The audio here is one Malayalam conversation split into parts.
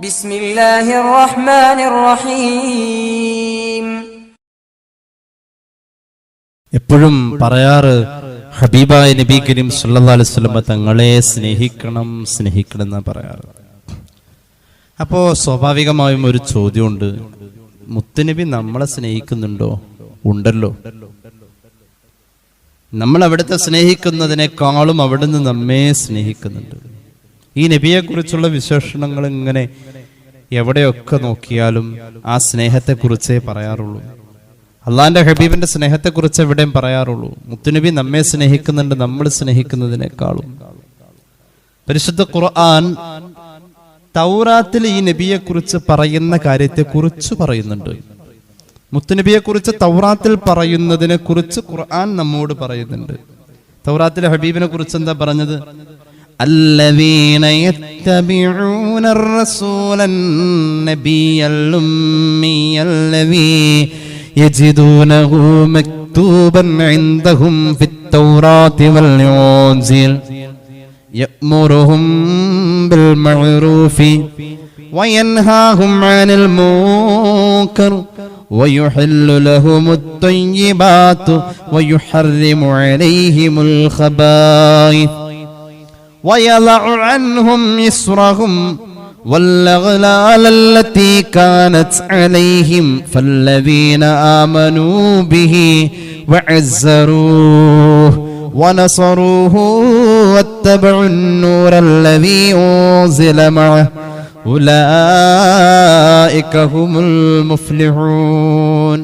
ബിസ്മില്ലാഹിർ റഹ്മാനിർ റഹീം എപ്പോഴും പറയാറ് ഹബീബായ നബി കരീം സല്ലല്ലാഹു അലൈഹി വസല്ലം തങ്ങളെ സ്നേഹിക്കണം സ്നേഹിക്കണം എന്ന് പറയാറ്. അപ്പോ സ്വാഭാവികമായും ഒരു ചോദ്യമുണ്ട്. മുത്തുനബി നമ്മളെ സ്നേഹിക്കുന്നുണ്ടോ? ഉണ്ടല്ലോ. നമ്മൾ അവിടുത്തെ സ്നേഹിക്കുന്നതിനേക്കാളും അവിടുന്ന് നമ്മെ സ്നേഹിക്കുന്നുണ്ട്. ഈ നബിയെക്കുറിച്ചുള്ള വിശേഷണങ്ങൾ ഇങ്ങനെ എവിടെയൊക്കെ നോക്കിയാലും ആ സ്നേഹത്തെക്കുറിച്ചേ പറയാറുള്ളൂ. അള്ളാന്റെ ഹബീബിന്റെ സ്നേഹത്തെക്കുറിച്ച് എവിടെയും പറയാറുള്ളൂ. മുത്തുനബി നമ്മെ സ്നേഹിക്കുന്നുണ്ട് നമ്മൾ സ്നേഹിക്കുന്നതിനേക്കാളും. പരിശുദ്ധ ഖുർആൻ തൗറാത്തിൽ ഈ നബിയെക്കുറിച്ച് പറയുന്ന കാര്യത്തെ കുറിച്ച് പറയുന്നുണ്ട്. മുത്തുനബിയെ കുറിച്ച് തൗറാത്തിൽ പറയുന്നതിനെ കുറിച്ച് ഖുർആൻ നമ്മോട് പറയുന്നുണ്ട്. തൗറാത്തിലെ ഹബീബിനെ കുറിച്ച് എന്താ പറഞ്ഞത്? الذين يتبعون الرسول النبي الأمي الذي يجدونه مكتوبا عندهم في التوراة والإنجيل يأمرهم بالمعروف وينهاهم عن المنكر ويحل لهم الطيبات ويحرم عليهم الخبائث. ويضع عنهم إسرهم والأغلال التي كانت عليهم فالذين آمنوا به وعزروه ونصروه واتبعوا النور الذي أنزل معه أولئك هم المفلحون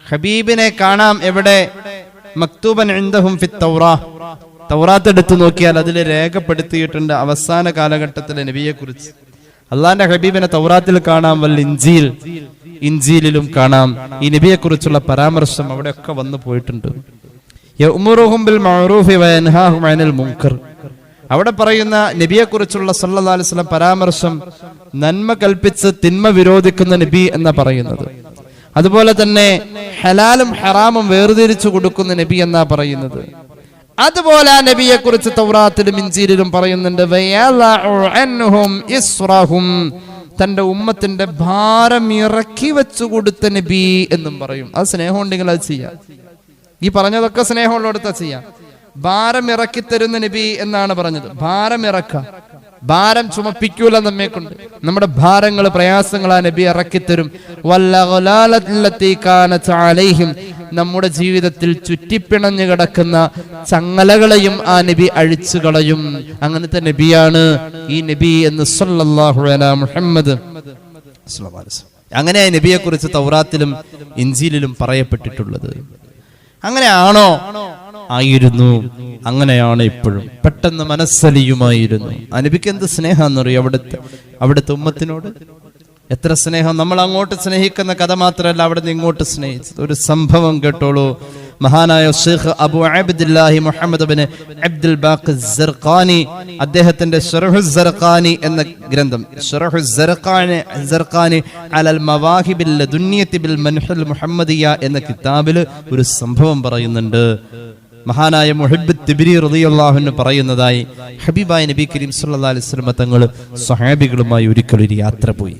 ഹബീബിനെ കാണാം എവിടെ മക്തൂബൻ ഇൻദഹും ഫി തൗറാ തൗറാത്ത് എടുത്തു നോക്കിയാൽ അതിൽ രേഖപ്പെടുത്തിയിട്ടുണ്ട് അവസാന കാലഘട്ടത്തിലെ നബിയെ കുറിച്ച് അള്ളാന്റെ ഹബീബിനെ തൗറാത്തിൽ കാണാം വല്ല ഇഞ്ചിയിൽ ഇഞ്ചിയിലും കാണാം. ഈ നബിയെക്കുറിച്ചുള്ള പരാമർശം അവിടെയൊക്കെ വന്നു പോയിട്ടുണ്ട്. അവിടെ പറയുന്ന നബിയെ കുറിച്ചുള്ള വസല്ലം പരാമർശം നന്മ കൽപ്പിച്ച് തിന്മ വിരോധിക്കുന്ന നബി എന്ന പറയുന്നത്. അതുപോലെ തന്നെ ഹലാലും ഹറാമും വേർതിരിച്ചു കൊടുക്കുന്ന നബി എന്നാ പറയുന്നത്. അതുപോലെ ആ നബിയെ കുറിച്ച് തൗറാത്തിലും ഇഞ്ചീരിലും പറയുന്നുണ്ട് തന്റെ ഉമ്മത്തിന്റെ ഭാരം ഇറക്കി വെച്ചു കൊടുത്ത നബി എന്നും പറയും. അത് സ്നേഹം ഉണ്ടെങ്കിൽ അത് ചെയ്യാം. ഈ പറഞ്ഞതൊക്കെ സ്നേഹമുള്ളടത്ത ചെയ്യാം. ഭാരം ഇറക്കി തരുന്ന നബി എന്നാണ് പറഞ്ഞത്. ഭാരം ഇറക്ക ഭാരം ചുമപ്പിക്കൂല നമ്മെ കൊണ്ട് നമ്മുടെ ഭാരങ്ങൾ പ്രയാസങ്ങൾ ആ നബി ഇറക്കി തരും. നമ്മുടെ ജീവിതത്തിൽ ചുറ്റിപ്പിണഞ്ഞു കിടക്കുന്ന ചങ്ങലകളെയും ആ നബി അഴിച്ചു കളയും അങ്ങനത്തെ നബിയാണ് ഈ നബി എന്ന് സല്ലല്ലാഹു മുഹമ്മദ്. അങ്ങനെ ആ നബിയെ കുറിച്ച് തൗറാത്തിലും ഇഞ്ചിയിലും പറയപ്പെട്ടിട്ടുള്ളത്. അങ്ങനെയാണോ? ആയിരുന്നു. അങ്ങനെയാണ് ഇപ്പോഴും. പെട്ടെന്ന് മനസ്സലിയുമായിരുന്നു. അനബിക്ക് എന്ത് സ്നേഹാന്നറിയോ അവിടുത്തെ അവിടുത്തെ ഉമ്മത്തിനോട്? എത്ര സ്നേഹം. നമ്മൾ അങ്ങോട്ട് സ്നേഹിക്കുന്ന കഥ മാത്രമല്ല അവിടെ നിന്ന് ഇങ്ങോട്ട് സ്നേഹിച്ചത്. ഒരു സംഭവം കേട്ടോളൂ. മഹാനായ Sheikh Abu Abdullahi Muhammad bin Abdul Baqi Zarqani അദ്ദേഹത്തിന്റെ സർഖാനി എന്ന ഗ്രന്ഥം. സർഖാനി അലൽ മവാഹിബിൽ ബിൽ മൻഹുൽ മുഹമ്മദിയ എന്ന കിതാബിൽ ഒരു സംഭവം പറയുന്നുണ്ട്. മഹാനായ മുഹിബ് തിബിരി അൻഹു പറയുന്നതായി ഹബീബായ നബി കരീം സല്ലല്ലാഹു അലൈഹി വസല്ലം തങ്ങൾ സ്വഹാബികളുമായി ഒരിക്കൽ ഒരു യാത്ര പോയി.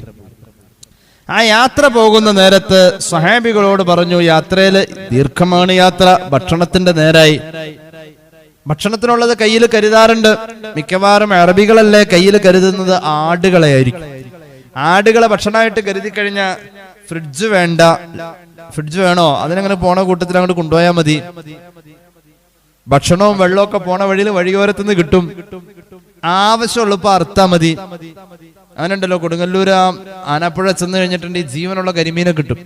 ആ യാത്ര പോകുന്ന നേരത്ത് സഹാബികളോട് പറഞ്ഞു യാത്രയിൽ ദീർഘമാണ് യാത്ര. ഭക്ഷണത്തിന്റെ നേരായി. ഭക്ഷണത്തിനുള്ളത് കയ്യിൽ കരുതാറുണ്ട്. മിക്കവാറും അറബികളല്ലേ കയ്യിൽ കരുതുന്നത്? ആടുകളെ ആയിരിക്കും ആടുകളെ ഭക്ഷണമായിട്ട് കരുതി കഴിഞ്ഞാൽ ഫ്രിഡ്ജ് വേണ്ട. ഫ്രിഡ്ജ് വേണോ? അതിനങ്ങനെ പോണ കൂട്ടത്തിൽ അങ്ങോട്ട് കൊണ്ടുപോയാൽ മതി. ഭക്ഷണവും വെള്ളവും ഒക്കെ പോണ വഴിയിൽ വഴിയോരത്തുനിന്ന് കിട്ടും. ആവശ്യമുള്ളപ്പോ അർത്ഥ മതി. അങ്ങനെയുണ്ടല്ലോ കൊടുങ്ങല്ലൂർ ആനപ്പുഴ ചെന്ന് കഴിഞ്ഞിട്ടുണ്ട് ഈ ജീവനുള്ള കരിമീനെ കിട്ടും.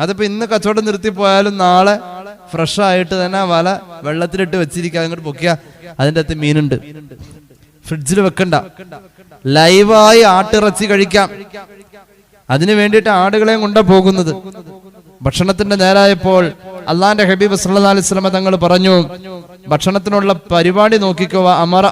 അതിപ്പോ ഇന്ന് കച്ചവടം നിർത്തി പോയാലും നാളെ ഫ്രഷ് ആയിട്ട് തന്നെ വല വെള്ളത്തിലിട്ട് വെച്ചിരിക്കുക അങ്ങോട്ട് പൊക്കിയ അതിന്റെ അകത്ത് മീനുണ്ട്. ഫ്രിഡ്ജിൽ വെക്കണ്ട. ലൈവായി ആട്ടിറച്ചി കഴിക്കാം. അതിനു വേണ്ടിയിട്ട് ആടുകളെയും കൊണ്ടാ പോകുന്നത്. ഭക്ഷണത്തിന്റെ നേരായപ്പോൾ അള്ളാന്റെ ഹബീബ് അലൈഹി വസല്ലം തങ്ങൾ പറഞ്ഞു ഭക്ഷണത്തിനുള്ള പരിപാടി നോക്കിക്കോ അമറ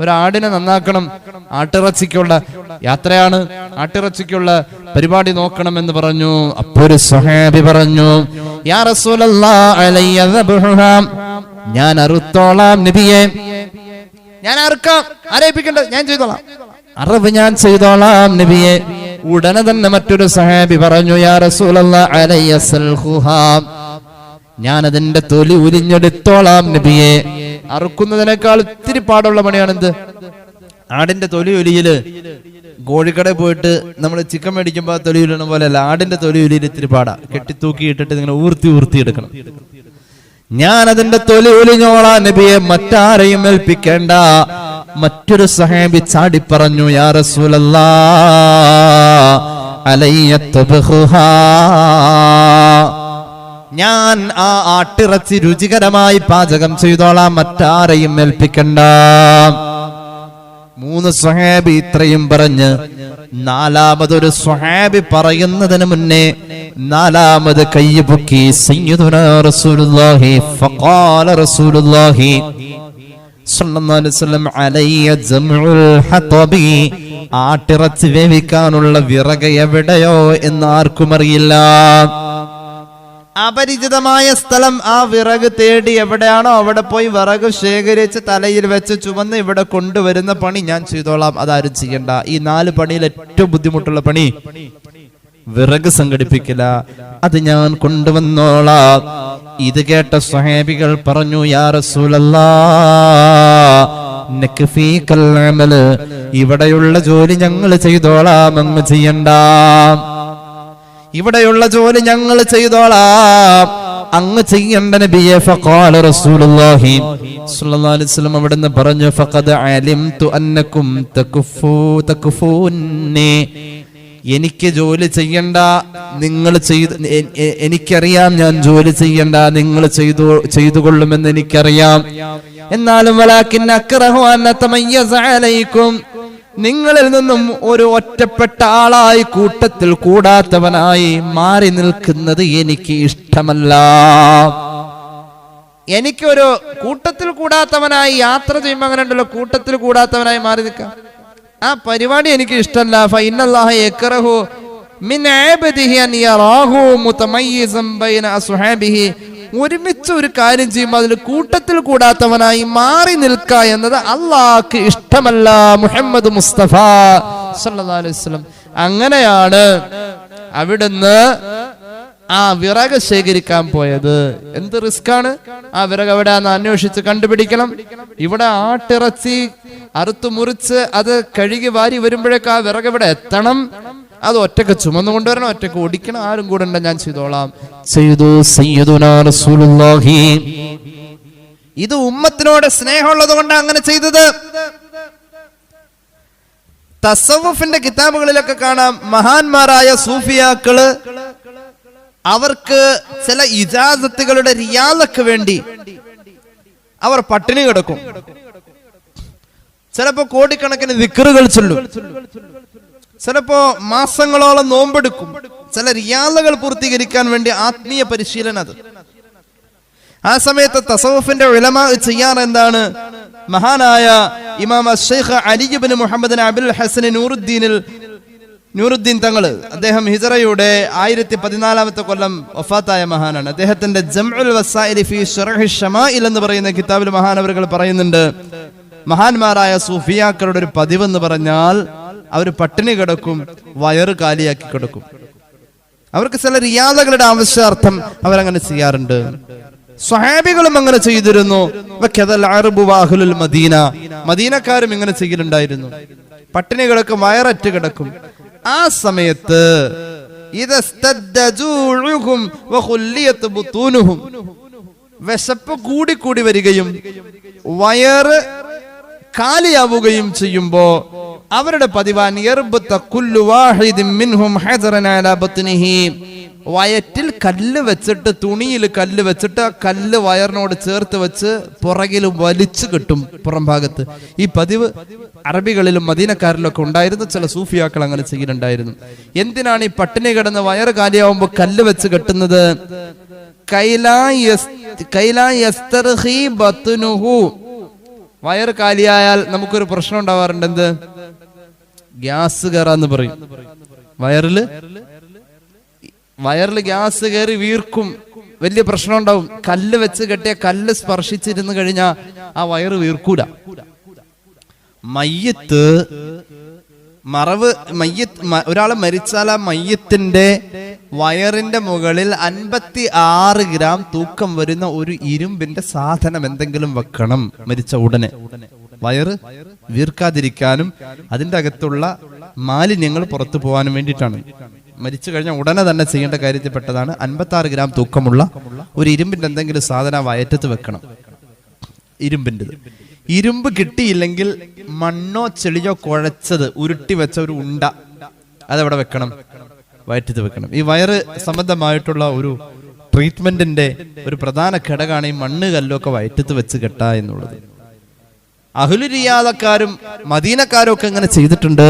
ഒരാടിനെ നന്നാക്കണം ആട്ടിറച്ചിക്കുള്ള യാത്രയാണ് ആട്ടിറച്ചിക്കുള്ള പരിപാടി നോക്കണം എന്ന് പറഞ്ഞു. അപ്പോൾ ഒരു സ്വഹാബി പറഞ്ഞു. ഞാൻ അറുത്തോളാം നബിയെ. ഞാൻ അറുക്കാം ആരേപ്പിക്കണ്ട ഞാൻ ചെയ്തോളാം. അറിവ് ഞാൻ ചെയ്തോളാം നബിയെ. ഉടനെ തന്നെ മറ്റൊരു സഹാബി പറഞ്ഞു യാ റസൂലല്ലാ ഞാൻ അതിന്റെ തൊലി ഉരിഞ്ഞെടുത്തോളാം നബിയെ. അറുക്കുന്നതിനേക്കാൾ ഒത്തിരി പാടുള്ള പണിയാണെന്ത്? ആടിന്റെ തൊലി ഒലിയിൽ കോഴിക്കട പോയിട്ട് നമ്മൾ ചിക്കൻ മേടിക്കുമ്പോ ആ തൊലി ഉലിയണ പോലെ അല്ല ആടിന്റെ തൊലി ഉലിയിൽ ഇത്തിരി പാടാ. കെട്ടിത്തൂക്കി ഇട്ടിട്ട് ഇങ്ങനെ ഊർത്തി ഊർത്തി എടുക്കണം. ഞാൻ അതിന്റെ തൊലി ഉലിഞ്ഞോളാം നബിയെ മറ്റാരെയും ഏൽപ്പിക്കേണ്ട. മറ്റൊരു സഹാബി ചാടി പറഞ്ഞു യാ ഞാൻ ആ ആട്ടിറച്ചി രുചികരമായി പാചകം ചെയ്തോളാം മറ്റാരെയും ഏൽപ്പിക്കണ്ട. മൂന്ന് സ്വഹാബി ഇത്രയും പറഞ്ഞ് നാലാമതൊരു സ്വഹാബി പറയുന്നതിന് മുന്നേ നാലാമത് കയ്യ് പൊക്കി സയ്യിദുനാ റസൂലുള്ളാഹി ഫഖാല റസൂലുള്ളാഹി. ആട്ടിറച്ചി വേവിക്കാനുള്ള വിറക് എവിടെയോ എന്ന് ആർക്കും അറിയില്ല. അപരിചിതമായ സ്ഥലം ആ വിറക് തേടി എവിടെയാണോ അവിടെ പോയി വിറക് ശേഖരിച്ച് തലയിൽ വെച്ച് ചുമന്ന് ഇവിടെ കൊണ്ടുവരുന്ന പണി ഞാൻ ചെയ്തോളാം. അതാരും ചെയ്യണ്ട. ഈ നാല് പണിയിൽ ഏറ്റവും ബുദ്ധിമുട്ടുള്ള പണി വിറക് സംഘടിപ്പിക്കില്ല അത് ഞാൻ കൊണ്ടുവന്നോളാം. ഇത് കേട്ട സ്വഹേബികൾ പറഞ്ഞു യാ റസൂലല്ലാ ഇവിടെയുള്ള ജോലി ഞങ്ങൾ ചെയ്തോളാം അങ്ങ് ചെയ്യണ്ട. ഇവിടെയുള്ള ജോലി ഞങ്ങൾ ചെയ്തോളാം. അങ്ങ് ചെയ്യണ്ട നബിയെ. ഫഖാല റസൂലുള്ളാഹി സ്വല്ലല്ലാഹു അലൈഹി വസല്ലം അവിടുന്ന് പറഞ്ഞു ഫഖദ് അലിംതു അന്നകും തകുഫു തകുഫൂനി എനിക്ക് ജോലി ചെയ്യണ്ട നിങ്ങൾ ചെയ്ത് എനിക്കറിയാം ഞാൻ ജോലി ചെയ്യണ്ട നിങ്ങൾ ചെയ്തു ചെയ്തു കൊള്ളുമെന്ന് എനിക്കറിയാം. എന്നാലും നിങ്ങളിൽ നിന്നും ഒരു ഒറ്റപ്പെട്ട ആളായി കൂട്ടത്തിൽ കൂടാത്തവനായി മാറി നിൽക്കുന്നത് എനിക്ക് ഇഷ്ടമല്ല. എനിക്കൊരു കൂട്ടത്തിൽ കൂടാത്തവനായി യാത്ര ചെയ്യുമ്പോൾ അങ്ങനെ ഉണ്ടല്ലോ കൂട്ടത്തിൽ കൂടാത്തവനായി മാറി നിൽക്കാം. ആ പരിപാടി എനിക്ക് ഇഷ്ടമല്ല. ഫൈനല്ലാഹ മിൻ അൻ യറാഹു ബൈന അസ്ഹാബിഹി. ഒരുമിച്ച് ഒരു കാര്യം ചെയ്യുമ്പോൾ അതിൽ കൂട്ടത്തിൽ കൂടാത്തവനായി മാറി നിൽക്കുക എന്നത് അള്ളാഹ്ക്ക് ഇഷ്ടമല്ല. മുഹമ്മദ് മുസ്തഫ അലൈഹി വസല്ലം. അങ്ങനെയാണ് അവിടുന്ന് ആ വിറക് ശേഖരിക്കാൻ പോയത്. എന്ത് റിസ്ക് ആണ് ആ വിറക് എവിടെയാന്ന് അന്വേഷിച്ച് കണ്ടുപിടിക്കണം. ഇവിടെ ആട്ടിറച്ചി അറുത്തു മുറിച്ച് അത് കഴുകി വാരി വരുമ്പോഴേക്ക് ആ വിറക് ഇവിടെ എത്തണം. അത് ഒറ്റയ്ക്ക് ചുമന്നു കൊണ്ടുവരണം ഒറ്റയ്ക്ക് ഓടിക്കണം. ആരും കൂടെ ഞാൻ ചെയ്തോളാം. ചെയ്തു ഇത് ഉമ്മത്തിനോട് സ്നേഹമുള്ളത് കൊണ്ടാണ് അങ്ങനെ ചെയ്തത്. തസവുഫിന്റെ കിതാബുകളിലൊക്കെ കാണാം മഹാന്മാരായ സൂഫിയാക്കൾ അവർക്ക് ചില ഇജാസത്തുകളുടെ റിയാദക്ക് വേണ്ടി അവർ പട്ടിണി കിടക്കും. ചിലപ്പോ കോടിക്കണക്കിന് വിക്കറുകൾ ചൊല്ലും. ചിലപ്പോ മാസങ്ങളോളം നോമ്പെടുക്കും. ചില റിയാദകൾ പൂർത്തീകരിക്കാൻ വേണ്ടി ആത്മീയ പരിശീലനം അത്. ആ സമയത്ത് തസവുഫിന്റെ വിലമ ചെയ്യാറ് എന്താണ്? മഹാനായ ഇമാം അഷേഖ് അലിബിൻ മുഹമ്മദ് അബുൽ ഹസൻ നൂറുദ്ദീനിൽ നൂറുദ്ദീൻ തങ്ങൾ അദ്ദേഹം ഹിജറയുടെ ആയിരത്തി പതിനാലാമത്തെ കൊല്ലം വഫാത്തായ മഹാനാണ്. അദ്ദേഹത്തിന്റെ ജംഉൽ ഫി ഷമാഇൽ എന്ന് പറയുന്ന കിതാബിൽ മഹാനവറുകൾ പറയുന്നുണ്ട് മഹാന്മാരായ സൂഫിയാക്കളുടെ ഒരു പതിവെന്ന് പറഞ്ഞാൽ അവർ പട്ടിണി കിടക്കും വയറ് കാലിയാക്കി കിടക്കും. അവർക്ക് ചില റിയാദകളുടെ ആവശ്യാർത്ഥം അവരങ്ങനെ ചെയ്യാറുണ്ട്. സ്വഹാബികളും അങ്ങനെ ചെയ്തിരുന്നു. മദീന. മദീനക്കാരും ഇങ്ങനെ ചെയ്യലുണ്ടായിരുന്നു. പട്ടിണി കിടക്കും വയററ്റ് കിടക്കും. ആ സമയത്ത് വിശപ്പ് കൂടിക്കൂടി കൂടി വരികയും വയറ് കാലിയാവുകയും ചെയ്യുമ്പോ അവരുടെ പതിവാൻ വയറ്റിൽ കല്ല് വെച്ചിട്ട് തുണിയിൽ കല്ല് വെച്ചിട്ട് ആ കല്ല് വയറിനോട് ചേർത്ത് വെച്ച് പുറകിൽ വലിച്ചു കിട്ടും പുറം ഭാഗത്ത്. ഈ പതിവ് അറബികളിലും മദീനക്കാരിലൊക്കെ ഉണ്ടായിരുന്നു ചില സൂഫിയാക്കൾ അങ്ങനെ ചെയ്യുന്നുണ്ടായിരുന്നു എന്തിനാണ് ഈ പട്ടിണി കിടന്ന് വയറ് കാലിയാവുമ്പോൾ കല്ല് വെച്ച് കെട്ടുന്നത്? വയറ് കാലിയായാൽ നമുക്കൊരു പ്രശ്നം ഉണ്ടാവാറുണ്ട് എന്ത്? ഗ്യാസ് കയറാന്ന് പറയും. വയറിൽ വയറിൽ ഗ്യാസ് കയറി വീർക്കും. വലിയ പ്രശ്നം ഉണ്ടാവും കല്ല് വെച്ച് കെട്ടിയ കല്ല് സ്പർശിച്ചിരുന്നു കഴിഞ്ഞാൽ ആ വയറ് വീർക്കൂല. മയ്യത്ത് മറവ് മയ്യത്ത് ഒരാൾ മരിച്ചാൽ ആ മയ്യത്തിന്റെ വയറിന്റെ മുകളിൽ അൻപത്തി ആറ് ഗ്രാം തൂക്കം വരുന്ന ഒരു ഇരുമ്പിന്റെ സാധനം എന്തെങ്കിലും വെക്കണം മരിച്ച ഉടനെ. വയറ് വീർക്കാതിരിക്കാനും അതിന്റെ അകത്തുള്ള മാലിന്യങ്ങൾ പുറത്തു പോകാനും വേണ്ടിയിട്ടാണ്. മരിച്ചു കഴിഞ്ഞ ഉടനെ തന്നെ ചെയ്യേണ്ട കാര്യത്തിൽപ്പെട്ടതാണ് അൻപത്തി ആറ് ഗ്രാം തൂക്കമുള്ള ഒരു ഇരുമ്പിന്റെ എന്തെങ്കിലും സാധനം വയറ്റത്ത് വെക്കണം. ഇരുമ്പിന്റെത് ഇരുമ്പ് കിട്ടിയില്ലെങ്കിൽ മണ്ണോ ചെളിയോ കുഴച്ചത് ഉരുട്ടി വെച്ച ഒരു ഉണ്ട അതെവിടെ വെക്കണം? വയറ്റത്ത് വെക്കണം. ഈ വയറ് സംബന്ധമായിട്ടുള്ള ഒരു ട്രീറ്റ്മെന്റിന്റെ ഒരു പ്രധാന ഘടകമാണ് ഈ മണ്ണ് കല്ലൊക്കെ വയറ്റത്ത് വെച്ച് കെട്ട എന്നുള്ളത്. അഹുലിരിയാതക്കാരും മദീനക്കാരും ഒക്കെ ഇങ്ങനെ ചെയ്തിട്ടുണ്ട്.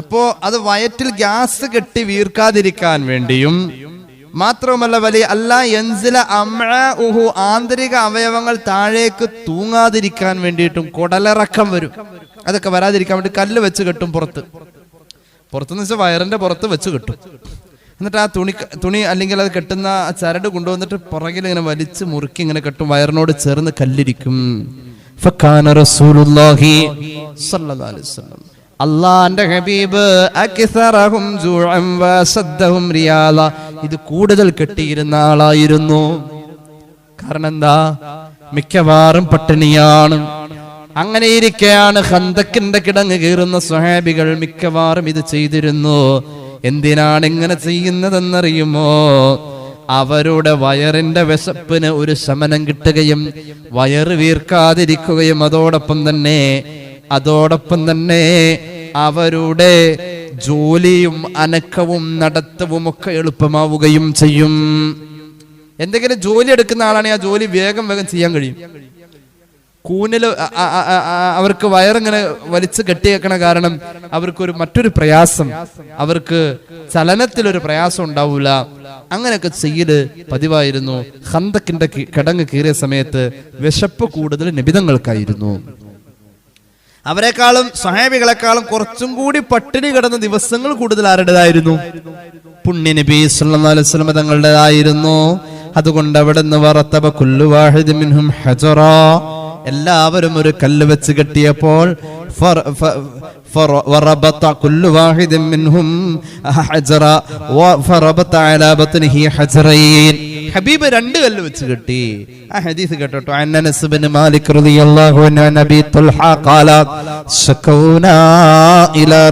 അപ്പോ അത് വയറ്റിൽ ഗ്യാസ് കെട്ടി വീർക്കാതിരിക്കാൻ വേണ്ടിയും മാത്രവുമല്ല വലിയ അല്ല എൻസില അമ്ഉഹു ആന്തരിക അവയവങ്ങൾ താഴേക്ക് തൂങ്ങാതിരിക്കാൻ വേണ്ടിയിട്ടും കുടലിറക്കം വരും. അതൊക്കെ വരാതിരിക്കാൻ വേണ്ടി കല്ല് വെച്ച് കെട്ടും പുറത്ത്. പുറത്തുനിന്ന് വെച്ചാൽ വയറിന്റെ പുറത്ത് വെച്ച് കെട്ടും. എന്നിട്ട് ആ തുണി തുണി അല്ലെങ്കിൽ അത് കെട്ടുന്ന ചരട് കൊണ്ടുവന്നിട്ട് പുറകിൽ ഇങ്ങനെ വലിച്ച് മുറുക്കി ഇങ്ങനെ കെട്ടും. വയറിനോട് ചേർന്ന് കല്ലിരിക്കും. ഫക്കാന റസൂലുള്ളാഹി സ്വല്ലല്ലാഹു അലൈഹി വസല്ലം അള്ളാന്റെ ഹബീബ് ഇത് കൂടുതൽ കെട്ടിയിരുന്ന ആളായിരുന്നു. കാരണം എന്താ? മിക്കവാറും പട്ടിണിയാണ്. അങ്ങനെ ഇരിക്കെയാണ് ഹന്തക്കിന്റെ കിടങ്ങ് കീറുന്ന സ്വഹാബികൾ മിക്കവാറും ഇത് ചെയ്തിരുന്നു. എന്തിനാണ് ഇങ്ങനെ ചെയ്യുന്നതെന്നറിയുമോ? അവരുടെ വയറിന്റെ വിശപ്പിന് ഒരു ശമനം കിട്ടുകയും വയറ് വീർക്കാതിരിക്കുകയും അതോടൊപ്പം തന്നെ അതോടൊപ്പം തന്നെ അവരുടെ ജോലിയും അനക്കവും നടത്തവും ഒക്കെ എളുപ്പമാവുകയും ചെയ്യും. എന്തെങ്കിലും ജോലി എടുക്കുന്ന ആളാണെങ്കിൽ ആ ജോലി വേഗം വേഗം ചെയ്യാൻ കഴിയും. അ- അവർക്ക് വയറിങ്ങനെ വലിച്ചു കെട്ടിയേക്കണ കാരണം അവർക്കൊരു മറ്റൊരു പ്രയാസം. അവർക്ക് ചലനത്തിലൊരു പ്രയാസം ഉണ്ടാവൂല. അങ്ങനെയൊക്കെ ചെയ്യൽ പതിവായിരുന്നു. ഹന്തക്കിന്റെ കിടങ്ങ് കീറിയ സമയത്ത് വിശപ്പ് കൂടുതൽ നിബിതങ്ങൾക്കായിരുന്നു അവരെക്കാളും സഹാബികളെക്കാളും കുറച്ചും കൂടി പട്ടിണി കിടന്ന ദിവസങ്ങൾ കൂടുതൽ ആരുടേതായിരുന്നു? പുണ്യ നബി വസല്ലം തങ്ങളുടേതായിരുന്നു. അതുകൊണ്ട് അവിടെ നിന്ന് വറത്തബ കുല്ലുവാഹിദ് മിൻഹും ഹജറാ. എല്ലാവരും ഒരു കല്ല് വെച്ച് കെട്ടിയപ്പോൾ അലാ ബത്നിഹി ഹജറൈൻ. ഹബീബ് രണ്ട് കല്ല് വെച്ച് കെട്ടി. ആ കേട്ടോ ബിൻ മാലിക് റളിയല്ലാഹു അൻഹു നബി ഖാല ഇലാ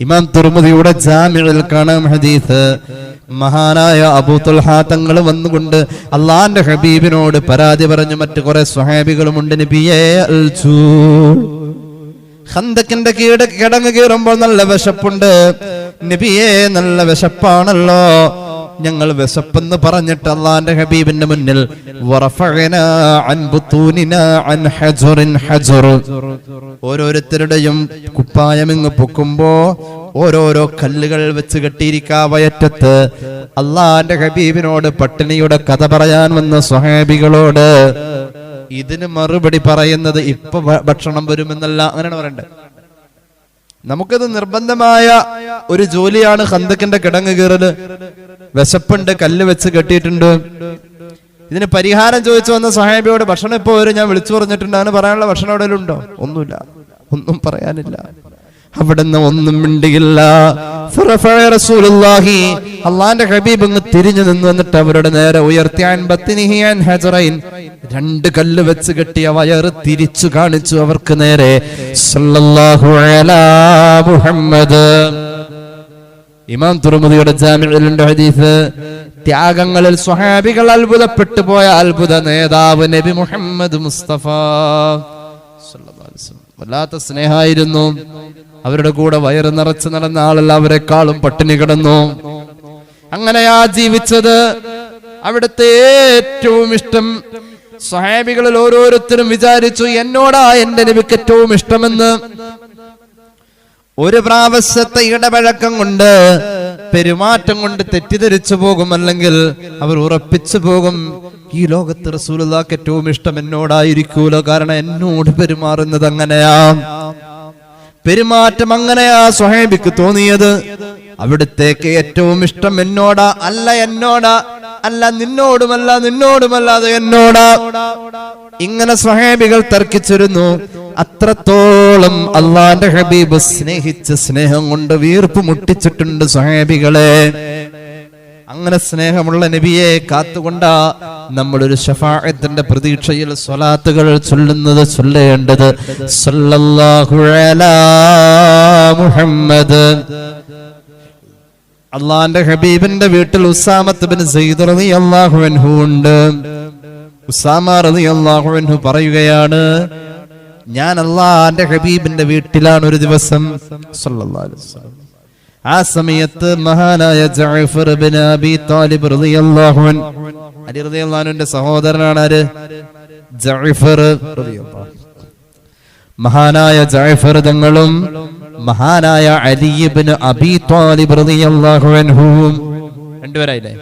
ഇമാം തുർമുദിയുടെ ജാമിഉൽ കാണാം ഹദീസ് മഹാനായ അബൂ തുൽഹ തങ്ങൾ വന്നുകൊണ്ട് അള്ളാന്റെ ഹബീബിനോട് പരാതി പറഞ്ഞു മറ്റു കുറെ സ്വഹാബികളുമുണ്ട് നബിയേ ഹന്തക്കിന്റെ കീട കിടങ്ങ് കീറുമ്പോൾ നല്ല വിശപ്പുണ്ട്. നബിയേ നല്ല വിശപ്പാണല്ലോ. ഞങ്ങൾ വിശപ്പെന്ന് പറഞ്ഞിട്ട് അള്ളാന്റെ ഹബീബിന്റെ മുന്നിൽ. ഓരോരുത്തരുടെയും കുപ്പായം ഇങ്ങ് പൊക്കുമ്പോ ഓരോരോ കല്ലുകൾ വെച്ച് കെട്ടിയിരിക്കാ വയറ്റത്ത് അള്ളാന്റെ ഹബീബിനോട് പട്ടിണിയുടെ കഥ പറയാൻ വന്ന സ്വഹാബികളോട് ഇതിന് മറുപടി പറയുന്നത് ഇപ്പൊ ഭക്ഷണം വരുമെന്നല്ല അങ്ങനെയാണ് പറയണ്ടത് നമുക്കത് നിർബന്ധമായ ഒരു ജോലിയാണ് ഹന്തക്കിന്റെ കിടങ്ങ് കീറൽ. വിശപ്പുണ്ട് കല്ല് വെച്ച് കെട്ടിയിട്ടുണ്ട്. ഇതിന് പരിഹാരം ചോദിച്ചു വന്ന സഹാബിയോട് ഭക്ഷണം ഇപ്പൊ വരും ഞാൻ വിളിച്ചു പറഞ്ഞിട്ടുണ്ട്. അങ്ങനെ പറയാനുള്ള ഭക്ഷണം എവിടെയെങ്കിലും ഉണ്ടോ? ഒന്നുമില്ല. ഒന്നും പറയാനില്ല. അവിടുന്ന് ഒന്നും മിണ്ടിയില്ല. അള്ളാന്റെ ഹബീബ് അങ്ങ് തിരിഞ്ഞു നിന്ന് എന്നിട്ട് അവരുടെ നേരെ ഉയർത്തിയാൻ രണ്ട് കല്ല് വെച്ച് കെട്ടിയ വയറ് തിരിച്ചു കാണിച്ചു അവർക്ക് നേരെ. മുഹമ്മദ്. ഇമാം തുറമുദിയുടെ ജാമ്യത്തിലുണ്ട് ഹദീസ്. ത്യാഗങ്ങളിൽ സ്വഹാബികൾ അത്ഭുതപ്പെട്ടു പോയ അത്ഭുത നേതാവ് നബി മുഹമ്മദ് മുസ്തഫ. വല്ലാത്ത സ്നേഹായിരുന്നു അവരുടെ കൂടെ വയറ് നിറച്ച് നടന്ന ആളല്ല അവരെക്കാളും പട്ടിണി കിടന്നു. അങ്ങനെയാ ജീവിച്ചത്. അവിടുത്തെ ഏറ്റവും ഇഷ്ടം സ്വഹാബികളിൽ ഓരോരുത്തരും വിചാരിച്ചു എന്നോടാ എന്റെ നബിക്ക് ഏറ്റവും ഇഷ്ടമെന്ന്? ഒരു പ്രാവശ്യത്തെ ഇടപഴക്കം കൊണ്ട് പെരുമാറ്റം കൊണ്ട് തെറ്റിദ്ധരിച്ചു പോകും. അല്ലെങ്കിൽ അവർ ഉറപ്പിച്ചു പോകും ഈ ലോകത്ത് റസൂലുള്ളാക്ക് ഏറ്റവും ഇഷ്ടം എന്നോടായിരിക്കൂലോ. കാരണം എന്നോട് പെരുമാറുന്നത് അങ്ങനെയാ. പെരുമാറ്റം അങ്ങനെയാ സ്വഹേബിക്ക് തോന്നിയത്. അവിടുത്തേക്ക് ഏറ്റവും ഇഷ്ടം എന്നോടാ അല്ല എന്നോടാ അല്ല നിന്നോടുമല്ല നിന്നോടുമല്ലാതെ എന്നോടാ. ഇങ്ങനെ സ്വഹേബികൾ തർക്കിച്ചിരുന്നു. അത്രത്തോളം അള്ളാന്റെ ഹബീബ് സ്നേഹിച്ച് സ്നേഹം കൊണ്ട് വീർപ്പ് മുട്ടിച്ചിട്ടുണ്ട് സ്വഹാബികളെ. അങ്ങനെ സ്നേഹമുള്ള നബിയെ കാത്തുകൊണ്ട നമ്മൾ ഒരു ഷഫാഅത്തിന്റെ പ്രതീക്ഷയിൽ സ്വലാത്തുകൾ ചൊല്ലുന്നത് ചൊല്ലേണ്ടത്. മുഹമ്മദ്. അള്ളാന്റെ ഹബീബിന്റെ വീട്ടിൽ ഉസാമത്ത് ബിൻ സയ്യിദ് റളിയല്ലാഹു അൻഹു ഉണ്ട്. ഉസാമ റളിയല്ലാഹു അൻഹു പറയുകയാണ് ഞാൻ അള്ളാന്റെ ഹബീബിന്റെ വീട്ടിലാണ് ഒരു ദിവസം. സല്ലല്ലാഹു അലൈഹി വസല്ലം. ആ സമയത്ത് മഹാനായ ജഅഫർ ബിൻ അബി താലിബ് റളിയല്ലാഹു അൻ അലി റളിയല്ലാഹു അൻഹുവിന്റെ സഹോദരനാണ് ആര് ജഅഫർ റളിയല്ലാഹു മഹാനായ ജഅഫർ തങ്ങളും മഹാനായ അലി ഇബ്നു അബി താലിബ് റളിയല്ലാഹു അൻഹുവും രണ്ടുപേരായില്ലേ?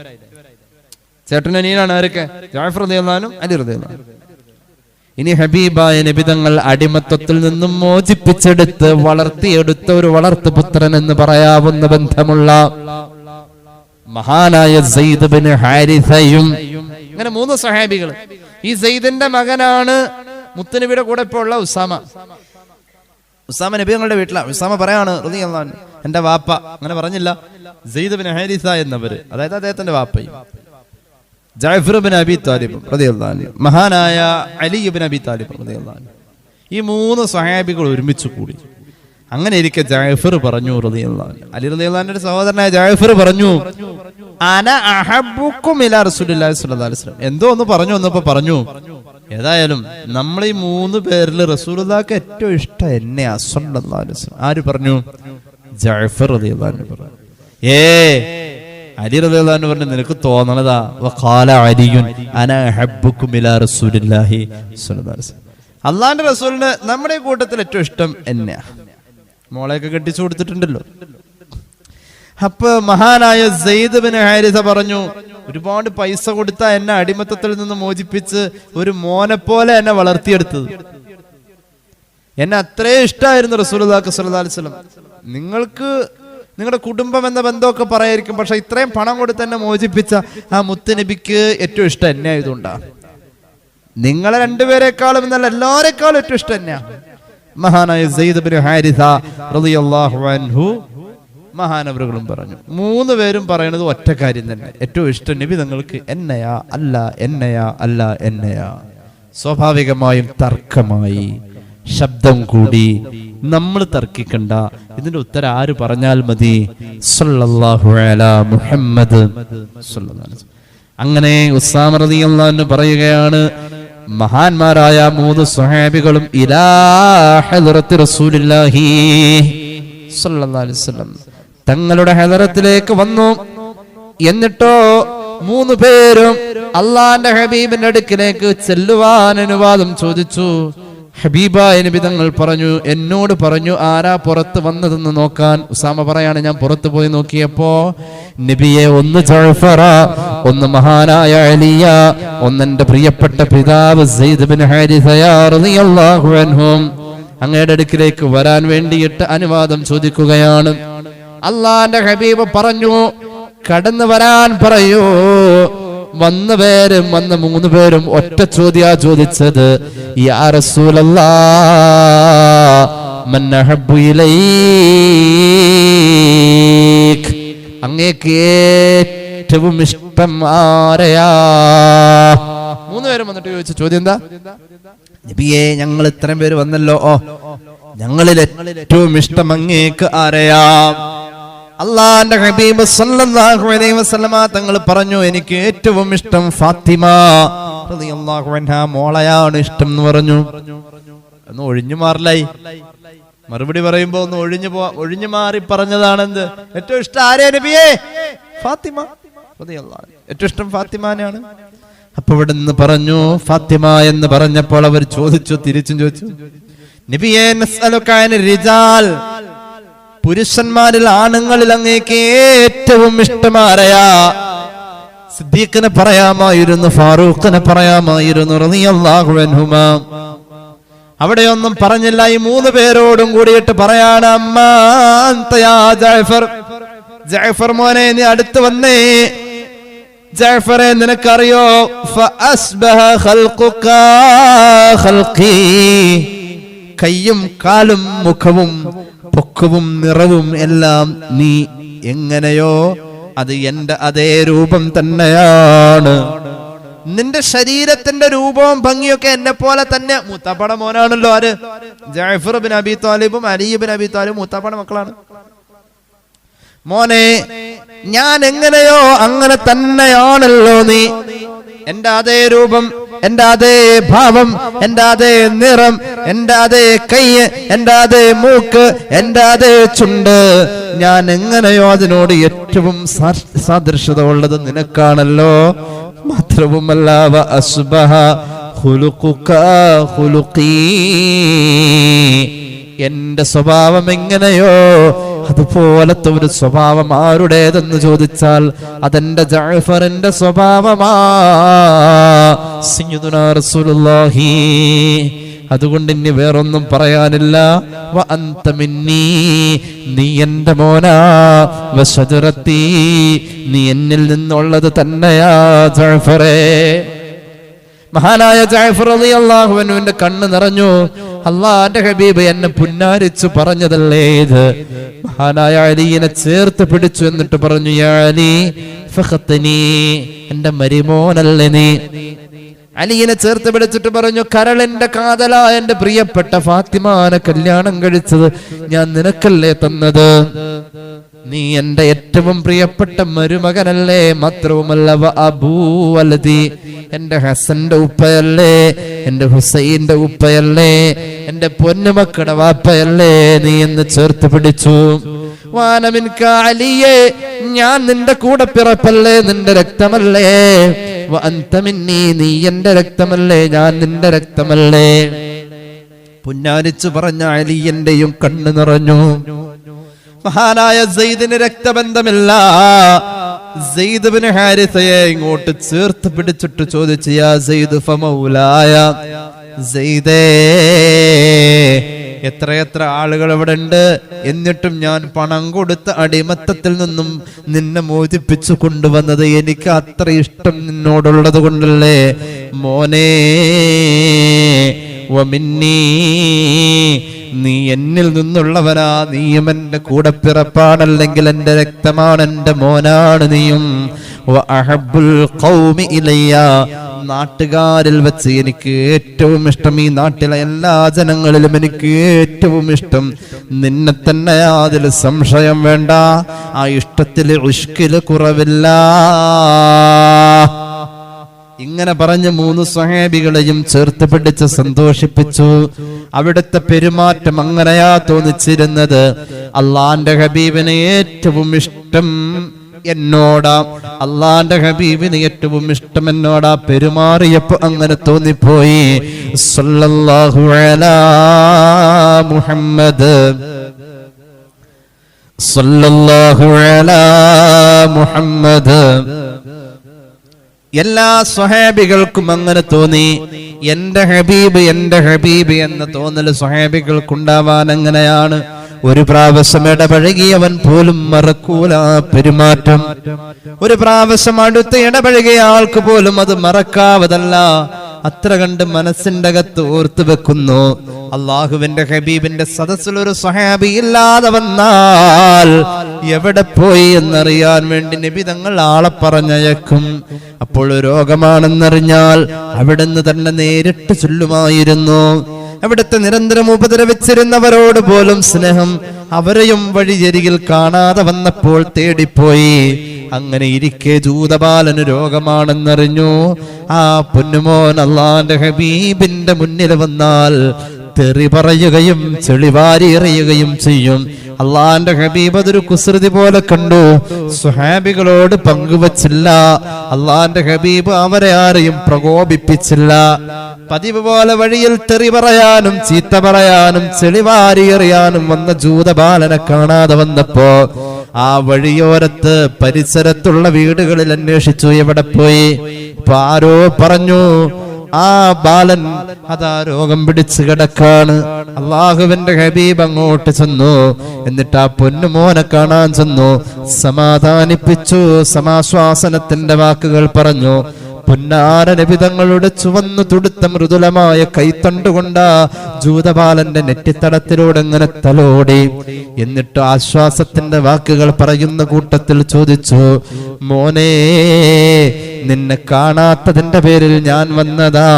ചേട്ടൻ അനിയനാണ് ആരൊക്കെ? ജാഫർ റളിയല്ലാഹു അലി റളിയല്ലാഹു. ഇനി ഹബീബായ നബിതങ്ങൾ അടിമത്വത്തിൽ നിന്നും മോചിപ്പിച്ചെടുത്ത് വളർത്തിയെടുത്ത ഒരു വളർത്തു പുത്രൻ എന്ന് പറയാവുന്ന ബന്ധമുള്ള മഹാനായ സെയ്ദ് ബിൻ ഹാരിസയും അങ്ങനെ മൂന്ന് സഹാബികൾ ഈ സെയ്ദിന്റെ മകനാണ് മുത്തനബിയുടെ കൂടെ ഇപ്പോൾ ഉള്ള ഉസാമ. ഉസാമ നബി ഞങ്ങളുടെ വീട്ടിലാണ് ഉസാമ പറയാണ് എന്റെ വാപ്പ. അങ്ങനെ പറഞ്ഞില്ല. സെയ്ദ് ബിൻ ഹാരിസ എന്നവര്. അതായത് അദ്ദേഹത്തിന്റെ വാപ്പയും. ജാഫർ ബിൻ അബി താലിബ് മഹാനായ അലി ബിൻ അബി താലിബ്. ഈ മൂന്ന് സഹാബികൾ ഒരുമിച്ച് കൂടി. അങ്ങനെ ഇരിക്കെ ജാഫർ പറഞ്ഞു അൻഹു. അലി റളിയല്ലാഹുവിന്റെ സഹോദരനായ ജാഫർ പറഞ്ഞു അന എന്തോ ഒന്ന് പറഞ്ഞു വന്നപ്പോ പറഞ്ഞു ഏതായാലും നമ്മൾ ഈ മൂന്ന് പേരിൽ റസൂലുള്ളാഹിക്ക് ഏറ്റവും ഇഷ്ടം എന്നെ വസല്ലം. ആര് പറഞ്ഞു? ജാഫർ അൻഹു പറഞ്ഞു. ഏ അലി അൻഹു പറഞ്ഞു നിനക്ക് തോന്നണതാ. വഖാല അരിയുൻ വസല്ലം. അള്ളാന്റെ റസൂലിന് നമ്മുടെ കൂട്ടത്തിൽ ഏറ്റവും ഇഷ്ടം എന്നെയാ മോളെയൊക്കെ കെട്ടിച്ചു കൊടുത്തിട്ടുണ്ടല്ലോ. അപ്പൊ മഹാനായ സെയ്ദ് ബിൻ ഹാരിസ പറഞ്ഞു ഒരുപാട് പൈസ കൊടുത്ത എന്നെ അടിമത്തത്തിൽ നിന്ന് മോചിപ്പിച്ച് ഒരു മോനെ പോലെ എന്നെ വളർത്തിയെടുത്തത്. എന്നെ അത്രേ ഇഷ്ടമായിരുന്നു റസൂൽ അലൈഹി വസല്ലം. നിങ്ങൾക്ക് നിങ്ങളുടെ കുടുംബം എന്ന ബന്ധമൊക്കെ പറയായിരിക്കും. പക്ഷെ ഇത്രയും പണം കൊടുത്ത് തന്നെ മോചിപ്പിച്ച ആ മുത്തുനബിക്ക് ഏറ്റവും ഇഷ്ടം എന്നെ ആയതുകൊണ്ടാണ് നിങ്ങളെ രണ്ടുപേരെക്കാളും എന്നല്ല എല്ലാരെക്കാളും ഏറ്റവും ഇഷ്ടം തന്നെയാ മഹാനായ അൻഹു മഹാനവറുകളും പറഞ്ഞു. മൂന്ന് പേരും പറയുന്നത് ഒറ്റ കാര്യം തന്നെ. ഏറ്റവും ഇഷ്ടം നബി നിങ്ങൾക്ക് എന്നയാ അല്ല എന്നയാ അല്ല എന്നയാ. സ്വാഭാവികമായും തർക്കമായി. ശബ്ദം കൂടി നമ്മൾ തർക്കിക്കണ്ട. ഇതിന്റെ ഉത്തരം ആര് പറഞ്ഞാൽ മതി? മുഹമ്മദ്. അങ്ങനെ റളിയല്ലാഹു അൻഹു പറയുകയാണ് മഹാന്മാരായ മൂന്ന് വസല്ലം. തങ്ങളുടെ ഹെദറത്തിലേക്ക് വന്നു. എന്നിട്ടോ മൂന്ന് പേരും അള്ളാന്റെ ഹബീബിന്റെ അടുക്കിലേക്ക് ചെല്ലുവാൻ അനുവാദം ചോദിച്ചു. ഹബീബായ നബി തങ്ങൾ പറഞ്ഞു എന്നോട് പറഞ്ഞു ആരാ പുറത്ത് വന്നതെന്ന് നോക്കാൻ? ഉസാമ പറയാണ് ഞാൻ പുറത്തു പോയി നോക്കിയപ്പോ നബിയെ ഒന്ന് ജഅഫറ ഒന്ന് മഹാനായ അലിയ ഒന്നെന്റെ പ്രിയപ്പെട്ട പിതാവ് അങ്ങയുടെ അടുക്കിലേക്ക് വരാൻ വേണ്ടിയിട്ട് അനുവാദം ചോദിക്കുകയാണ്. അള്ളാന്റെ ഹബീബ് പറഞ്ഞു കടന്നു വരാൻ പറയൂ. വന്ന പേരും വന്ന മൂന്ന് പേരും ഒറ്റ ചോദ്യാ ചോദിച്ചത് യാ അങ്ങേക്ക് ഏറ്റവും ഇഷ്ടം ആരെയാ? മൂന്ന് പേരും വന്നിട്ട് ചോദിച്ച ചോദ്യം എന്താ? നബിയെ ഞങ്ങൾ ഇത്രയും പേര് വന്നല്ലോ. ഓ ഞങ്ങളിൽ ഏറ്റവും ഇഷ്ടം അങ്ങേക്ക് ആരെയാം? അള്ളാന്റെ ഹബീബ് സല്ലല്ലാഹു അലൈഹി വസല്ലമ തങ്ങൾ പറഞ്ഞു എനിക്ക് ഏറ്റവും ഇഷ്ടം ഫാത്തിമ. റളിയല്ലാഹു മോളയാണ് ഇഷ്ടം എന്ന് പറഞ്ഞു. ഒന്ന് ഒഴിഞ്ഞു മാറില്ലായി മറുപടി പറയുമ്പോ ഒന്ന് ഒഴിഞ്ഞു പോ ഒഴിഞ്ഞു മാറി പറഞ്ഞതാണെന്ത്? ഏറ്റവും ഇഷ്ടം ആരെ നബിയേ? ഫാത്തിമ. ഏറ്റവും ഇഷ്ടം ഫാത്തിമാനാണ് അപ്പൊ ഇവിടെ നിന്ന് പറഞ്ഞു ഫാത്തിമ എന്ന് പറഞ്ഞപ്പോൾ അവർ ചോദിച്ചു തിരിച്ചും ചോദിച്ചു. നബിയേ നസ്അലുക അനിർ റിജാൽ. പുരുഷന്മാരിൽ ആണുങ്ങളിൽ അങ്ങേക്ക് ഏറ്റവും ഇഷ്ടമാരയാ. സിദ്ദീഖിനെ പറയാമായിരുന്നു ഫാറൂഖിനെ പറയാമായിരുന്നു റളിയല്ലാഹു അൻഹുമാ. അവിടെയൊന്നും പറഞ്ഞില്ല ഈ മൂന്ന് പേരോടും കൂടിയിട്ട് പറയാണ് ജഅഫർ. ജഅഫർ മോനെ നീ അടുത്ത് വന്നേ. ജാഫറെ നിനക്കറിയോ. കയ്യും കാലും മുഖവും പൊക്കവും നിറവും എല്ലാം നീ എങ്ങനെയോ അത് എന്റെ അതേ രൂപം തന്നെയാണ്. നിന്റെ ശരീരത്തിന്റെ രൂപവും ഭംഗിയൊക്കെ എന്നെ പോലെ തന്നെ മുത്തപ്പട മോനാണല്ലോ ആര്? ജാഫർ ബിൻ അബി താലിബും അലിബിൻ അബി താലിബും മുത്തപ്പട മക്കളാണ്. മോനെ ഞാൻ എങ്ങനെയോ അങ്ങനെ തന്നെയാണല്ലോ നീ. എന്റെ അതേ രൂപം എന്റെ അതേ ഭാവം? എന്റെ അതേ നിറം? എന്റെ അതേ കൈ എന്റെ അതേ മൂക്ക്? എന്റെ അതേ ചുണ്ട്? ഞാൻ എങ്ങനെയോ അതിനോട് ഏറ്റവും സാദൃശ്യത ഉള്ളത് നിനക്കാണല്ലോ. മാത്രവുമല്ല അസ്ബഹ എന്റെ സ്വഭാവം എങ്ങനെയോ അതുപോലത്തെ ഒരു സ്വഭാവം ആരുടേതെന്ന് ചോദിച്ചാൽ അതെന്റെ ജാഫറിന്റെ സ്വഭാവമാ. റസൂലുള്ളാഹി. അതുകൊണ്ട് ഇനി വേറൊന്നും പറയാനില്ല. നീ എന്റെ മോനാ. നീ എന്നിൽ നിന്നുള്ളത് തന്നെയാ ജാഫറേ മഹാനായ ജാഫർ അലി അള്ളാഹുവിന്റെ കണ്ണ് നിറഞ്ഞു. അള്ളാന്റെ ഹബീബ് എന്നെ പുന്നാരിച്ചു പറഞ്ഞതല്ലേ ഇത്? മഹാനായ അലീനെ ചേർത്ത് പിടിച്ചു എന്നിട്ട് പറഞ്ഞു "യാ അലി ഫഖത്തനി എന്റെ മരിമോനല്ലേ നീ? അലീനെ ചേർത്ത് പിടിച്ചിട്ട് പറഞ്ഞു കരളിന്റെ കാതല എന്റെ പ്രിയപ്പെട്ട ഫാത്തിമാനെ കല്യാണം കഴിച്ചത് ഞാൻ നിനക്കല്ലേ തന്നത്? നീ എന്റെ ഏറ്റവും പ്രിയപ്പെട്ട മരുമകനല്ലേ? മാത്രവുമല്ല അബൂവലതി അബൂ വലതി എന്റെ ഹസന്റെ ഉപ്പയല്ലേ? എന്റെ ഹുസൈന്റെ ഉപ്പയല്ലേ? എന്റെ പൊന്നുമക്കട വാപ്പയല്ലേ? നീ എന്ന് ചേർത്ത് പിടിച്ചു. വാനമിൻകാലിയേ ഞാൻ നിന്റെ കൂടെ പിറപ്പല്ലേ? നിന്റെ രക്തമല്ലേ? അന്തമിന്നി അന്ത മിന്നീ നീ എന്റെ രക്തമല്ലേ? ഞാൻ നിന്റെ രക്തമല്ലേ? പുന്നാരിച്ചു പറഞ്ഞ അലിയന്റെയും കണ്ണു നിറഞ്ഞു. മഹാനായ സെയ്ദിന് രക്തബന്ധമില്ല. സെയ്ദിന് ഹാരിസയെ ഇങ്ങോട്ട് ചേർത്ത് പിടിച്ചിട്ട് ചോദിച്ചു യാ ഫമൗലായ എത്രയെത്ര ആളുകൾ ഇവിടെ ഉണ്ട്. എന്നിട്ടും ഞാൻ പണം കൊടുത്ത അടിമത്തത്തിൽ നിന്നും നിന്നെ മോചിപ്പിച്ചു കൊണ്ടുവന്നത് എനിക്ക് അത്ര ഇഷ്ടം നിന്നോടുള്ളത് കൊണ്ടല്ലേ? മോനേ വമിന്നീ നീ എന്നിൽ നിന്നുള്ളവനാ നീയും എന്റെ കൂടെ പിറപ്പാണല്ലെങ്കിൽ എന്റെ രക്തമാണ് എന്റെ മോനാണ് നീയും. നാട്ടുകാരിൽ വെച്ച് എനിക്ക് ഏറ്റവും ഇഷ്ടം ഈ നാട്ടിലെ എല്ലാ ജനങ്ങളിലും എനിക്ക് ഏറ്റവും ഇഷ്ടം. നിന്നെ തന്നെ അതിൽ സംശയം വേണ്ട. ആ ഇഷ്ടത്തിൽ ഉഷ്കിൽ കുറവില്ല. ഇങ്ങനെ പറഞ്ഞ് മൂന്ന് സ്വഹേബികളെയും ചേർത്ത് പിടിച്ച് സന്തോഷിപ്പിച്ചു. അവിടുത്തെ പെരുമാറ്റം അങ്ങനെയാ തോന്നിച്ചിരുന്നത്. അള്ളാന്റെ ഹബീബിന് ഏറ്റവും ഇഷ്ടം എന്നോടാ. അള്ളാന്റെ ഹബീബിന് ഏറ്റവും ഇഷ്ടം എന്നോടാ. പെരുമാറിയപ്പോ അങ്ങനെ തോന്നിപ്പോയി. മുഹമ്മദ്. മുഹമ്മദ്. എല്ലാ സ്വഹാബികൾക്കും അങ്ങനെ തോന്നി. എന്റെ ഹബീബ് എന്റെ ഹബീബ് എന്ന് തോന്നൽ സ്വഹാബികൾക്കുണ്ടാവാൻ എങ്ങനെയാണ് ഒരു പ്രാവശ്യം ഇടപഴകിയവൻ പോലും മറക്കൂല പെരുമാറ്റം. ഒരു പ്രാവശ്യം അടുത്ത് ഇടപഴകിയ ആൾക്ക് പോലും അത് മറക്കാവതല്ല. അത്ര കണ്ട് മനസ്സിന്റെ അകത്ത് ഓർത്തു വെക്കുന്നു. അള്ളാഹുവിന്റെ ഹബീബിന്റെ സദസ്സിൽ ഒരു സ്വഹാബി ഇല്ലാതെ വന്നാൽ എവിടെ പോയി എന്നറിയാൻ വേണ്ടി നിബിതങ്ങൾ ആളെ പറഞ്ഞയക്കും. അപ്പോൾ രോഗമാണെന്നറിഞ്ഞാൽ അവിടുന്ന് തന്നെ നേരിട്ട് ചൊല്ലുമായിരുന്നു. അവിടുത്തെ നിരന്തരം ഉപദ്രവിച്ചിരുന്നവരോട് പോലും സ്നേഹം അവരെയും വഴിയരികിൽ കാണാതെ വന്നപ്പോൾ തേടിപ്പോയി. അങ്ങനെ ഇരിക്കെ ജൂതബാലന് രോഗമാണെന്നറിഞ്ഞു. ആ പൊന്നുമോൻ അള്ളാന്റെ ഹബീബിന്റെ മുന്നിൽ വന്നാൽ തെറി പറയുകയും ചെളിവാരി എറിയുകയും ചെയ്യും. അള്ളാന്റെ ഹബീബ് അതൊരു കുസൃതി പോലെ കണ്ടു. സുഹാബികളോട് പങ്കുവച്ചില്ല. അള്ളാന്റെ ഹബീബ് അവരെ ആരെയും പ്രകോപിപ്പിച്ചില്ല. പതിവ് പോലെ വഴിയിൽ തെറി പറയാനും ചീത്ത പറയാനും ചെളിവാരി എറിയാനും വന്ന ജൂതബാലനെ കാണാതെ വന്നപ്പോ ആ വഴിയോരത്ത് പരിസരത്തുള്ള വീടുകളിൽ അന്വേഷിച്ചു. എവിടെ പോയി? പാരോ ആരോ പറഞ്ഞു ആ ബാലൻ അതാ രോഗം പിടിച്ചു കിടക്കാണ്. അള്ളാഹുവിന്റെ ഹബീബ് അങ്ങോട്ട് ചെന്നു. എന്നിട്ട് ആ പൊന്നുമോനെ കാണാൻ ചെന്നു. സമാധാനിപ്പിച്ചു. സമാശ്വാസനത്തിന്റെ വാക്കുകൾ പറഞ്ഞു. പുന്നാര നബിതങ്ങളുടെ ചുവന്നു തുടുത്ത മൃദുലമായ കൈത്തണ്ടുകൊണ്ട ജൂതപാലന്റെ നെറ്റിത്തടത്തിലൂടെ ഇങ്ങനെ തലോടി. എന്നിട്ട് ആശ്വാസത്തിന്റെ വാക്കുകൾ പറയുന്ന കൂട്ടത്തിൽ ചോദിച്ചു മോനെ നിന്നെ കാണാത്തതിന്റെ പേരിൽ ഞാൻ വന്നതാ.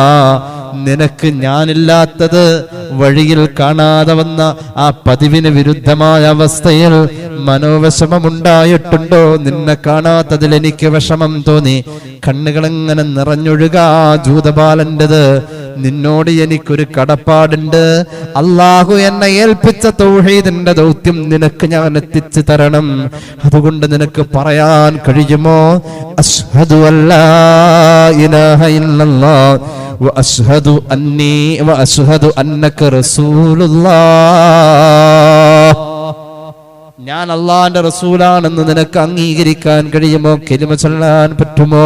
നിനക്ക് ഞാനില്ലാത്തത് വഴിയിൽ കാണാതെ വന്ന ആ പതിവിന് വിരുദ്ധമായ അവസ്ഥയിൽ മനോവിഷമമുണ്ടായിട്ടുണ്ടോ? നിന്നെ കാണാത്തതിൽ എനിക്ക് വിഷമം തോന്നി. കണ്ണുകളെങ്ങനെ നിറഞ്ഞൊഴുകാ ജൂതപാലന്റെത് നിന്നോട് എനിക്കൊരു കടപ്പാടുണ്ട് അള്ളാഹു എന്നെ ഏൽപ്പിച്ച തൗഹീദിന്റെ ദൗത്യം നിനക്ക് ഞാൻ എത്തിച്ചു തരണം അതുകൊണ്ട് നിനക്ക് പറയാൻ കഴിയുമോ അഷ്ഹദു അല്ലാ ഇലാഹ ഇല്ലല്ലാഹ് وأشهد أني وأشهد أنك رسول الله ഞാൻ അള്ളാന്റെ റസൂലാണെന്ന് നിനക്ക് അംഗീകരിക്കാൻ കഴിയുമോ കെലിമ ചൊല്ലാൻ പറ്റുമോ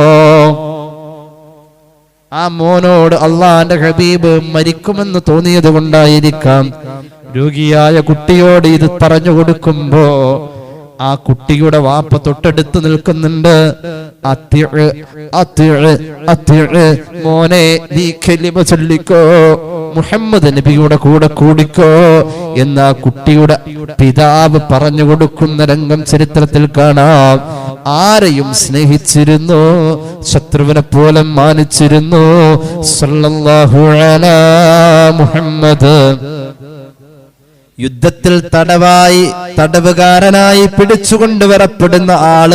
ആ മോനോട് അള്ളാന്റെ ഹബീബ് മരിക്കുമെന്ന് തോന്നിയത് കൊണ്ടായിരിക്കാം രോഗിയായ കുട്ടിയോട് ഇത് പറഞ്ഞു കൊടുക്കുമ്പോ ആ കുട്ടിയുടെ വാപ്പ തൊട്ടടുത്ത് നിൽക്കുന്നുണ്ട്. മോനെ നീ കെലിമ ചൊല്ലിക്കോ. മുഹമ്മദ് നബിയുടെ കൂടെ കൂടിക്കോ എന്ന് കുട്ടിയുടെ പിതാവ് പറഞ്ഞു കൊടുക്കുന്ന രംഗം ചരിത്രത്തിൽ കാണാം. ആരെയും സ്നേഹിച്ചിരുന്നു ശത്രുവിനെ പോലെ മാനിച്ചിരുന്നു. മുഹമ്മദ്. യുദ്ധത്തിൽ തടവായി തടവുകാരനായി പിടിച്ചുകൊണ്ടുവരപ്പെടുന്ന ആൾ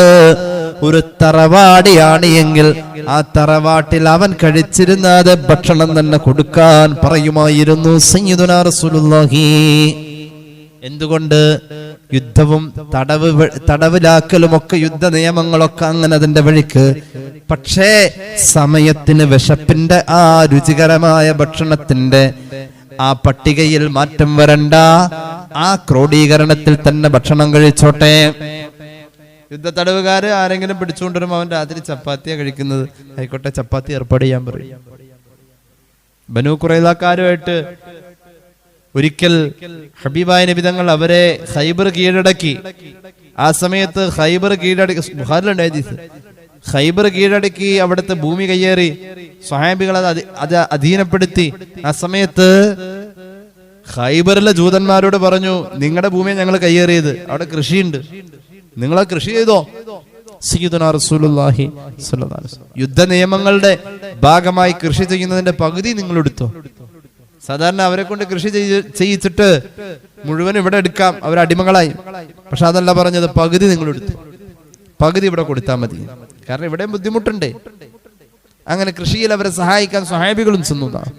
ഒരു തറവാടിയാണ് എങ്കിൽ ആ തറവാട്ടിൽ അവൻ കഴിച്ചിരുന്നത് ഭക്ഷണം തന്നെ കൊടുക്കാൻ പറയുമായിരുന്നു സയ്യിദുനാ റസൂലുള്ളാഹി. എന്തുകൊണ്ട്? യുദ്ധവും തടവ് തടവിലാക്കലും ഒക്കെ യുദ്ധ നിയമങ്ങളൊക്കെ അങ്ങനെ അതിന്റെ വഴിക്ക്. പക്ഷേ സമയത്തിന് വിശപ്പിന്റെ ആ രുചികരമായ ഭക്ഷണത്തിന്റെ ആ പട്ടികയിൽ മാറ്റം വരണ്ട ആ ക്രോഡീകരണത്തിൽ തന്നെ ഭക്ഷണം കഴിച്ചോട്ടെ. യുദ്ധ തടവുകാര് ആരെങ്കിലും പിടിച്ചുകൊണ്ടുവരും അവൻ രാത്രി ചപ്പാത്തിയാ കഴിക്കുന്നത്. ആയിക്കോട്ടെ ചപ്പാത്തി ഏർപ്പാട് ചെയ്യാൻ പറയും. ബനു കുറേതാക്കാരുമായിട്ട് ഒരിക്കൽ ഹബീബായ നിബിതങ്ങൾ അവരെ ഹൈബർ കീഴടക്കി. ആ സമയത്ത് ഹൈബർ കീഴടക്കി ബുഹാറിലുണ്ട് ഹദീസ്. ഹൈബർ കീഴടക്കി അവിടുത്തെ ഭൂമി കയ്യേറി. സ്വഹാബികൾ അത് അത് അധീനപ്പെടുത്തി. ആ സമയത്ത് ഹൈബറിലെ ജൂതന്മാരോട് പറഞ്ഞു നിങ്ങളുടെ ഭൂമിയെ ഞങ്ങൾ കയ്യേറിയത്. അവിടെ കൃഷിയുണ്ട്. നിങ്ങൾ ആ കൃഷി ചെയ്തോ? റസൂലുള്ളാഹി. യുദ്ധ നിയമങ്ങളുടെ ഭാഗമായി കൃഷി ചെയ്യുന്നതിന്റെ പകുതി നിങ്ങൾ എടുത്തോ സാധാരണ അവരെ കൊണ്ട് കൃഷി ചെയ്യ- ചെയ്യിച്ചിട്ട് മുഴുവൻ ഇവിടെ എടുക്കാം അവർ അടിമകളായി. പക്ഷെ അതല്ല പറഞ്ഞത് പകുതി നിങ്ങൾ എടുത്തു പകുതി ഇവിടെ കൊടുത്താൽ മതി. കാരണം ഇവിടെ ബുദ്ധിമുട്ടുണ്ട്. അങ്ങനെ കൃഷിയിൽ അവരെ സഹായിക്കാൻ സഹായികളും ചെന്നതാണ്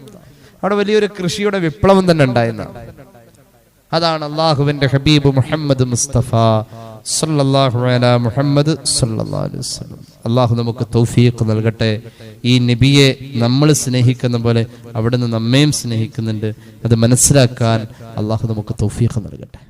അവിടെ വലിയൊരു കൃഷിയുടെ വിപ്ലവം തന്നെ ഉണ്ടായിരുന്നു അതാണ് അള്ളാഹുവിന്റെ ഹബീബ് മുഹമ്മദ് മുസ്തഫ. സല്ലല്ലാഹു മുഹമ്മദ് സല്ലല്ലാഹു അലൈഹി വസല്ലം. അള്ളാഹു നമുക്ക് തൗഫീഖ് നൽകട്ടെ. ഈ നബിയെ നമ്മൾ സ്നേഹിക്കുന്ന പോലെ അവിടുന്ന് നമ്മയും സ്നേഹിക്കുന്നുണ്ട്. അത് മനസ്സിലാക്കാൻ അള്ളാഹു നമുക്ക് തൗഫീഖ് നൽകട്ടെ.